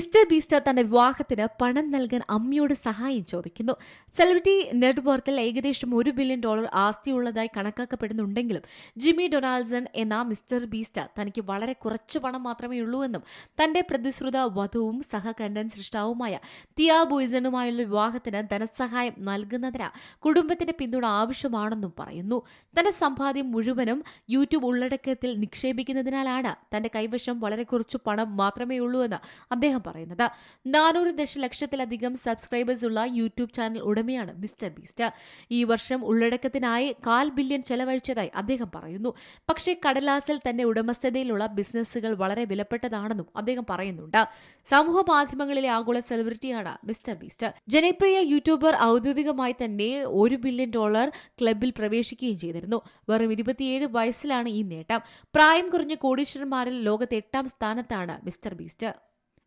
Mister booster തന്റെ വിവാഹത്തിന് പണം നൽകാൻ അമ്മയോട് സഹായം ചോദിക്കുന്നു. സെലിബ്രിറ്റി നെറ്റ്വർത്തിൽ ഏകദേശം ഒരു ബില്യൺ ഡോളർ ആസ്തിയുള്ളതായി കണക്കാക്കപ്പെടുന്നുണ്ടെങ്കിലും ജിമ്മി ഡൊണാൾഡ്സൺ എന്ന മിസ്റ്റർ ബീസ്റ്റർ തനിക്ക് വളരെ കുറച്ച് പണം മാത്രമേ ഉള്ളൂ എന്നും തന്റെ പ്രതിശ്രുത വധുവും സഹകണ്ഠൻ സൃഷ്ടാവുമായ തിയാ ബോയ്സണുമായുള്ള വിവാഹത്തിന് ധനസഹായം നൽകുന്നതിന് കുടുംബത്തിന്റെ പിന്തുണ ആവശ്യമാണെന്നും പറയുന്നു. തന്റെ സമ്പാദ്യം മുഴുവനും യൂട്യൂബ് ഉള്ളടക്കത്തിൽ നിക്ഷേപിക്കുന്നതിനാലാണ് തന്റെ കൈവശം വളരെ കുറച്ച് പണം മാത്രമേ ഉള്ളൂ എന്ന് അദ്ദേഹം പറയുന്നത്. നാനൂറ് ദശലക്ഷത്തിലധികം സബ്സ്ക്രൈബേഴ്സ് ഉള്ള യൂട്യൂബ് ചാനൽ ഉടമയാണ് മിസ്റ്റർ ബീസ്റ്റ്. ഈ വർഷം ഉള്ളടക്കത്തിനായി കാൽ ബില്യൺ ചെലവഴിച്ചതായി അദ്ദേഹം പറയുന്നു. പക്ഷേ കടലാസിൽ തന്റെ ഉടമസ്ഥതയിലുള്ള ബിസിനസ്സുകൾ വളരെ വിലപ്പെട്ടതാണെന്നും അദ്ദേഹം പറയുന്നുണ്ട്. സമൂഹ മാധ്യമങ്ങളിലെ ആഗോള സെലിബ്രിറ്റിയാണ് മിസ്റ്റർ ബീസ്റ്റ്. ജനപ്രിയ യൂട്യൂബർ ഔദ്യോഗികമായി തന്നെ ഒരു ബില്യൺ ഡോളർ ക്ലബിൽ പ്രവേശിക്കുകയും ചെയ്തിരുന്നു. വെറും ഇരുപത്തിയേഴ് വയസ്സിലാണ് ഈ നേട്ടം. പ്രായം കുറഞ്ഞ കോടീശ്വരന്മാരിൽ ലോകത്തെ എട്ടാം സ്ഥാനത്താണ് മിസ്റ്റർ ബീസ്റ്റ്.